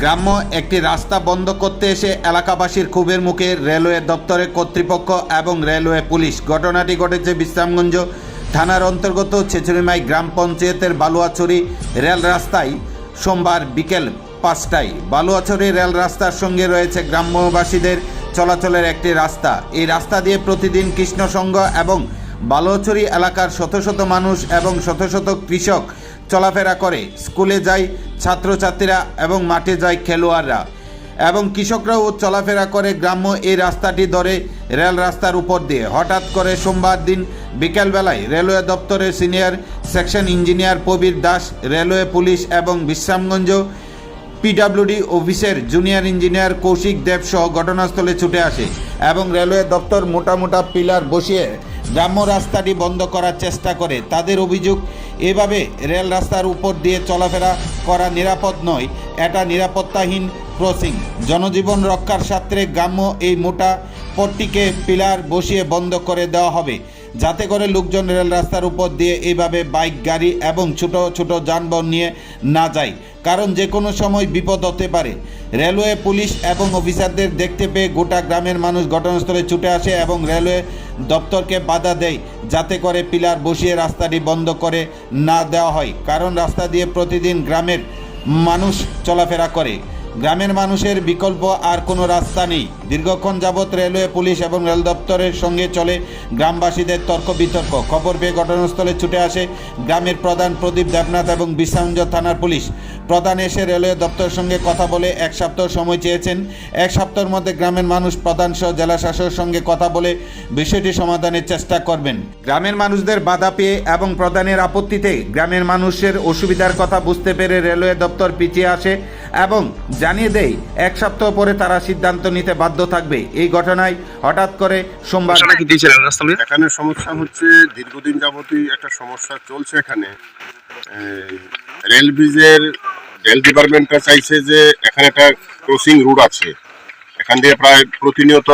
গ্রাম্য একটি রাস্তা বন্ধ করতে এসে এলাকাবাসীর ক্ষোভের মুখে রেলওয়ে দপ্তরের কর্তৃপক্ষ এবং রেলওয়ে পুলিশ। ঘটনাটি ঘটেছে বিশ্রামগঞ্জ থানার অন্তর্গত ছেচুরিমাই গ্রাম পঞ্চায়েতের বালুয়াছড়ি রেল রাস্তায়। সোমবার বিকেল পাঁচটায় বালুয়াছড়ি রেল রাস্তার সঙ্গে রয়েছে গ্রাম্যবাসীদের চলাচলের একটি রাস্তা। এই রাস্তা দিয়ে প্রতিদিন কৃষ্ণসংঘ এবং বালুয়াছড়ি এলাকার শত শত মানুষ এবং শত শত কৃষক চলাফেরা করে। স্কুলে যায় ছাত্রছাত্রীরা এবং মাঠে যায় খেলোয়াড়রা। এবং কৃষকরাও চলাফেরা করে গ্রাম্য এই রাস্তাটি ধরে রেল রাস্তার উপর দিয়ে। হঠাৎ করে সোমবার দিন বিকেলবেলায় রেলওয়ে দপ্তরের senior section engineer Prabir Das, railway police এবং বিশ্রামগঞ্জ পিডাব্লিউডি অফিসের জুনিয়র ইঞ্জিনিয়ার কৌশিক দেব সহ ঘটনাস্থলে ছুটে আসে এবং রেলওয়ে দপ্তর মোটা মোটা পিলার বসিয়ে গ্রাম্য রাস্তাটি বন্ধ করার চেষ্টা করে। তাদের অভিযোগ, এভাবে রেল রাস্তার উপর দিয়ে চলাফেরা করা নিরাপদ নয়, এটা নিরাপত্তাহীন ক্রসিং। জনজীবন রক্ষার স্বার্থে গ্রাম্য এই মোটা পট্টিকে পিলার বসিয়ে বন্ধ করে দেওয়া হবে। যাতে করে লোকজন রেল রাস্তার উপর দিয়ে এইভাবে বাইক, গাড়ি এবং ছোট ছোট যানবাহন নিয়ে না যায়। কারণ যে কোনো সময় বিপদ হতে পারে। রেলওয়ে পুলিশ এবং অফিসারদের দেখতে পেয়ে গোটা গ্রামের মানুষ ঘটনাস্থলে ছুটে আসে এবং রেলওয়ে দপ্তরকে বাধা দেয়, যাতে করে পিলার বসিয়ে রাস্তাটি বন্ধ করে না দেওয়া হয়। কারণ রাস্তা দিয়ে প্রতিদিন গ্রামের মানুষ চলাফেরা করে। গ্রামের মানুষের বিকল্প আর কোনো রাস্তা নেই। দীর্ঘক্ষণ যাবৎ রেলওয়ে, পুলিশ এবং রেল দপ্তরের সঙ্গে চলে গ্রামবাসীদের তর্ক বিতর্ক। খবর পেয়ে ঘটনাস্থলে ছুটে আসে গ্রামের প্রধান প্রদীপ দেবনাথ এবং বিশ্রামগঞ্জ থানার পুলিশ। প্রধান এসে রেলওয়ে দপ্তরের সঙ্গে কথা বলে এক সপ্তাহ সময় চেয়েছেন। এক সপ্তাহের মধ্যে গ্রামের মানুষ প্রধান সহ জেলা শাসকের সঙ্গে কথা বলে বিষয়টি সমাধানের চেষ্টা করবেন। গ্রামের মানুষদের বাধা পেয়ে এবং প্রধানের আপত্তিতে গ্রামের মানুষের অসুবিধার কথা বুঝতে পেরে রেলওয়ে দপ্তর পিছিয়ে আসে। এবং জানিয়ে দেয় এক সপ্তাহ পরে তারা সিদ্ধান্ত নিতে বাধ্য থাকবে। এই ঘটনায় হঠাৎ করে সোমবার এখানে সমস্যা হচ্ছে দীর্ঘদিন যাবতই একটা সমস্যা চলছে এখানে। রেল ব্রিজের রেল ডিপার্টমেন্টটা চাইছে যে এখানে একটা ক্রসিং রুট আছে। এখান দিয়ে প্রায় প্রতিনিয়ত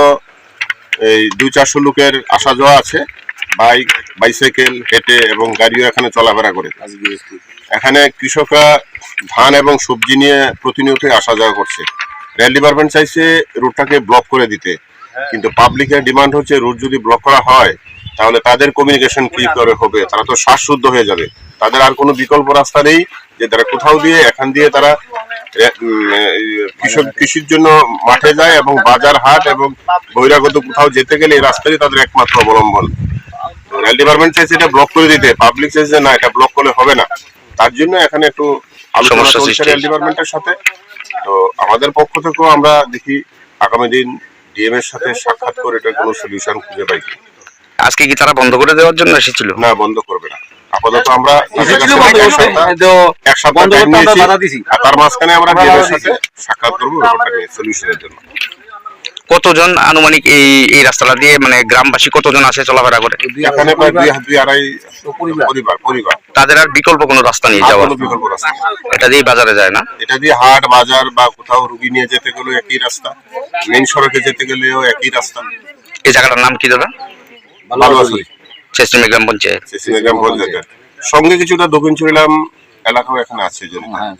এই দুই চারশো লোকের আসা যাওয়া আছে। বাইক বাইসাইকেল হেঁটে এবং গাড়িও এখানে চলাফেরা করে। এখানে কৃষকরা ধান এবং সবজি নিয়ে প্রতিনিয়তই আসা যাওয়া করছে। রেল ডিপার্টমেন্ট চাইছে রুটটাকে ব্লক করে দিতে। কিন্তু পাবলিকের ডিমান্ড হচ্ছে রুট যদি ব্লক করা হয় তাহলে তাদের কমিউনিকেশন কি করে হবে? তারা তো শ্বাসশুদ্ধ হয়ে যাবে। তাদের আর কোনো বিকল্প রাস্তা নেই যে তারা কোথাও দিয়ে এখান দিয়ে তারা কৃষক কৃষির জন্য মাঠে যায় এবং বাজার হাট এবং বহিরাগত কোথাও যেতে গেলে এই রাস্তাটি তাদের একমাত্র অবলম্বন। রেল ডিপার্টমেন্ট চাইছে এটা ব্লক করে দিতে। পাবলিক চাইছে না এটা ব্লক করলে হবে না। তার জন্য এখানে একটু সমস্যা চলছে। সৃষ্টি ডিপার্টমেন্টের সাথে। তো আমাদের পক্ষ থেকেও আমরা দেখি আগামী দিন ডিএম এর সাথে সাক্ষাৎ করে এটা কোনো সলিউশন খুঁজে পাই আজকে কি তারা বন্ধ করে দেওয়ার জন্য এসেছিল? না বন্ধ করবে না। আপাতত আমরা এক সপ্তাহ- নিয়েছি। আর তার মাঝখানে আমরা ডিএম এর সাথে সাক্ষাৎ করব সলিউশনের জন্য। কতজন আনুমানিক এই এই রাস্তাটা দিয়ে মানে গ্রামবাসী কতজন আসে চলাফেরা করে? এখানে প্রায় দুই দুই আড়াই পরিবার। পরিবার পরিবার। তাদের আর বিকল্প কোনো রাস্তা নিয়ে যাওয়া যাওয়ার। কোনো বিকল্প রাস্তা নেই। এটা দিয়ে বাজারে যায় না। এটা দিয়ে হাট বাজার বা কোথাও রুগী নিয়ে যেতে গেলেও একই রাস্তা। মেন সড়কে যেতে গেলেও একই রাস্তা। এই জায়গাটার নাম কি দাদা? গ্রাম পঞ্চায়েত গ্রাম সঙ্গে কিছুটা দক্ষিণ চুরিলাম এলাকাও এখানে আছে হ্যাঁ